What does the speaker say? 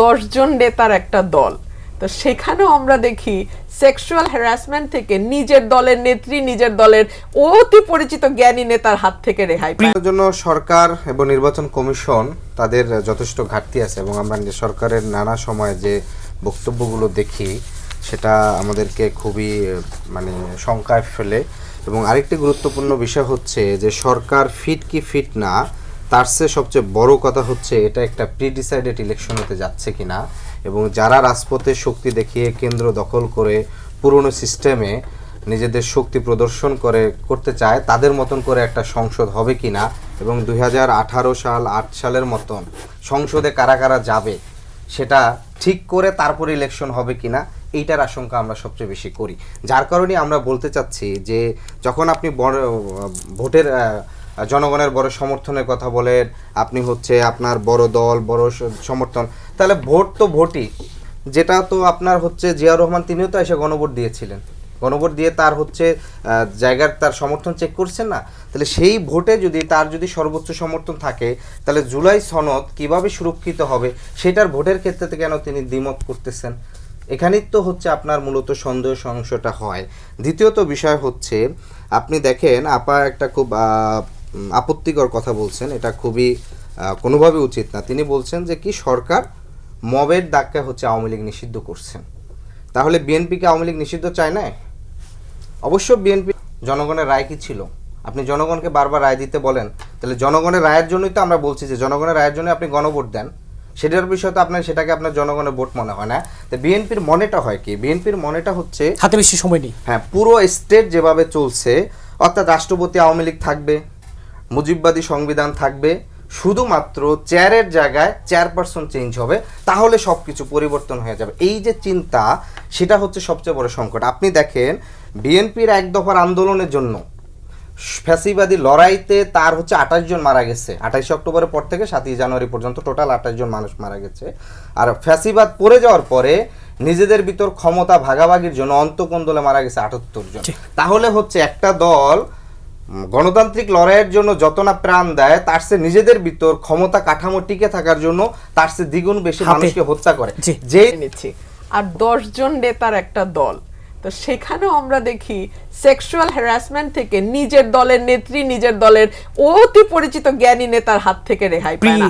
দশজন নেতার একটা দল। তো সেখানেও আমরা দেখি সেক্সুয়াল হ্যারাসমেন্ট থেকে নিজের দলের নেত্রী, নিজের দলের অতি পরিচিত জ্ঞানী নেতার হাত থেকে রেহাই পায়। জন্য সরকার এবং নির্বাচন কমিশন তাদের যথেষ্ট ঘাটতি আছে এবং আমরা সরকারের নানা সময় যে বক্তব্যগুলো দেখি, সেটা আমাদেরকে খুবই মানে শঙ্কায় ফেলে। এবং আরেকটি গুরুত্বপূর্ণ বিষয় হচ্ছে যে সরকার ফিট কি ফিট না তার চেয়ে সবচেয়ে বড় কথা হচ্ছে এটা একটা প্রি ডিসাইডেড ইলেকশন হতে যাচ্ছে কিনা এবং যারা রাজপথে শক্তি দেখিয়ে কেন্দ্র দখল করে পুরনো সিস্টেমে নিজেদের শক্তি প্রদর্শন করে, করতে চায়, তাদের মতন করে একটা সংসদ হবে কিনা এবং দু হাজার আঠারো সাল, আট সালের মতন সংসদে কারা কারা যাবে, সেটা ঠিক করে তারপরে ইলেকশন হবে কিনা, এইটার আশঙ্কা আমরা সবচেয়ে বেশি করি। যার কারণে আমরা বলতে চাচ্ছি যে, যখন আপনি ভোটের জনগণের বড় সমর্থনের কথা বলেন, আপনি হচ্ছে আপনার বড় দল, বড় সমর্থন। তাহলে ভোট তো ভোটই। যেটা তো আপনার হচ্ছে জিয়াউর রহমান, তিনিও তো এসে গণভোট দিয়েছিলেন। গণভোট দিয়ে তার হচ্ছে জায়গার তার সমর্থন চেক করছেন না? তাহলে সেই ভোটে যদি তার যদি সর্বোচ্চ সমর্থন থাকে, তাহলে জুলাই সনদ কীভাবে সুরক্ষিত হবে? সেটার ভোটের ক্ষেত্রে কেন তিনি দ্বিমত করতেছেন? এখানেই তো হচ্ছে আপনার মূলত সন্দেহ সংশয়টা হয়। দ্বিতীয়ত বিষয় হচ্ছে, আপনি দেখেন, আপা একটা খুব আপত্তিকর কথা বলছেন এটা খুবই কোনোভাবে উচিত না। তিনি বলছেন যে কি সরকার মবের ডাককে হচ্ছে আওয়ামী লীগ নিষিদ্ধ করছেন। তাহলে বিএনপিকে আওয়ামী লীগ নিষিদ্ধ চায় না অবশ্য বিএনপি জনগণের রায় কি ছিল? আপনি জনগণকে বারবার রায় দিতে বলেন তাহলে জনগণের রায়ের জন্যই তো আমরা বলছি যে জনগণের রায়ের জন্য আপনি গণভোট দেন। সেটার বিষয় তো আপনার সেটাকে আপনার জনগণের ভোট মনে হয় না। তো বিএনপির মনেটা হয় কি? বিএনপির মনেটা হচ্ছে হাতে বেশি সময় নেই। হ্যাঁ পুরো স্টেট যেভাবে চলছে অর্থাৎ রাষ্ট্রপতি আওয়ামী লীগ থাকবে মুজিববাদী সংবিধান থাকবে শুধুমাত্র চেয়ারের জায়গায় চেয়ারপারসন চেঞ্জ হবে তাহলে সব কিছু পরিবর্তন হয়ে যাবে। এই যে চিন্তা সেটা হচ্ছে সবচেয়ে বড় সংকট। আপনি দেখেন বিএনপির এক দফার আন্দোলনের জন্য ফ্যাসিবাদী লড়াইতে তার হচ্ছে আঠাশ জন মারা গেছে। আঠাইশে অক্টোবরের পর থেকে সাতই জানুয়ারি পর্যন্ত টোটাল আঠাশ জন মানুষ মারা গেছে। আর ফ্যাসিবাদ পড়ে যাওয়ার পরে নিজেদের ভিতর ক্ষমতা ভাগাভাগির জন্য অন্তকন্দলে মারা গেছে আটাত্তর জন। তাহলে হচ্ছে একটা দল গণতান্ত্রিক লড়াইয়ের জন্য যত না প্রাণ দেয় তার সে নিজেদের ভিতর ক্ষমতা কাঠামো টিকে থাকার জন্য তার সে দ্বিগুণ বেশি মানুষকে হত্যা করে। যে নিচ্ছি। আর দশজন নেতার একটা দল। তো সেখানেও আমরা দেখি সেক্সুয়াল হ্যারাসমেন্ট থেকে নিজের দলের নেত্রী নিজের দলের অতি পরিচিত জ্ঞানী নেতার হাত থেকে রেহাই পায় না।